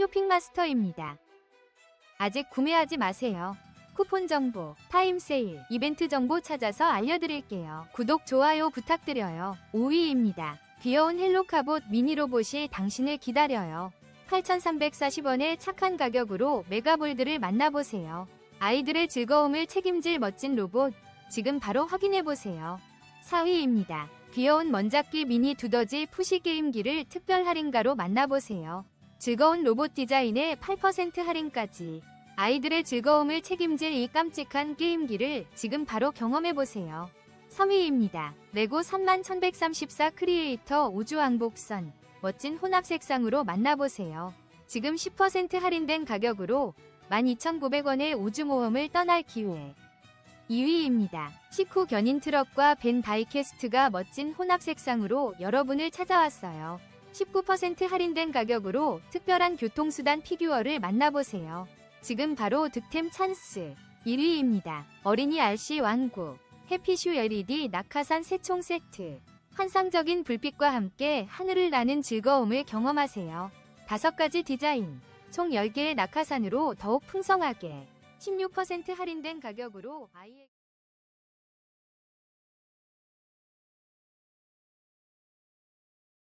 쇼핑마스터입니다. 아직 구매하지 마세요. 쿠폰 정보, 타임 세일, 이벤트 정보 찾아서 알려드릴게요. 구독, 좋아요 부탁드려요. 5위입니다. 귀여운 헬로카봇 미니 로봇이 당신을 기다려요. 8,340원의 착한 가격으로 메가볼드를 만나보세요. 아이들의 즐거움을 책임질 멋진 로봇, 지금 바로 확인해보세요. 4위입니다. 귀여운 먼잡기 미니 두더지 푸시 게임기를 특별 할인가로 만나보세요. 즐거운 로봇 디자인에 8% 할인까지. 아이들의 즐거움을 책임질 이 깜찍한 게임기를 지금 바로 경험해보세요. 3위입니다. 레고 31,134 크리에이터 우주왕복선. 멋진 혼합 색상으로 만나보세요. 지금 10% 할인된 가격으로 12,900원의 우주모험을 떠날 기회. 2위입니다. 시쿠 견인 트럭과 벤 다이캐스트가 멋진 혼합 색상으로 여러분을 찾아왔어요. 19% 할인된 가격으로 특별한 교통수단 피규어를 만나보세요. 지금 바로 득템 찬스. 1위입니다. 어린이 RC 왕국. 해피슈 LED 낙하산 세총 세트. 환상적인 불빛과 함께 하늘을 나는 즐거움을 경험하세요. 다섯 가지 디자인. 총 10개의 낙하산으로 더욱 풍성하게. 16% 할인된 가격으로 아이의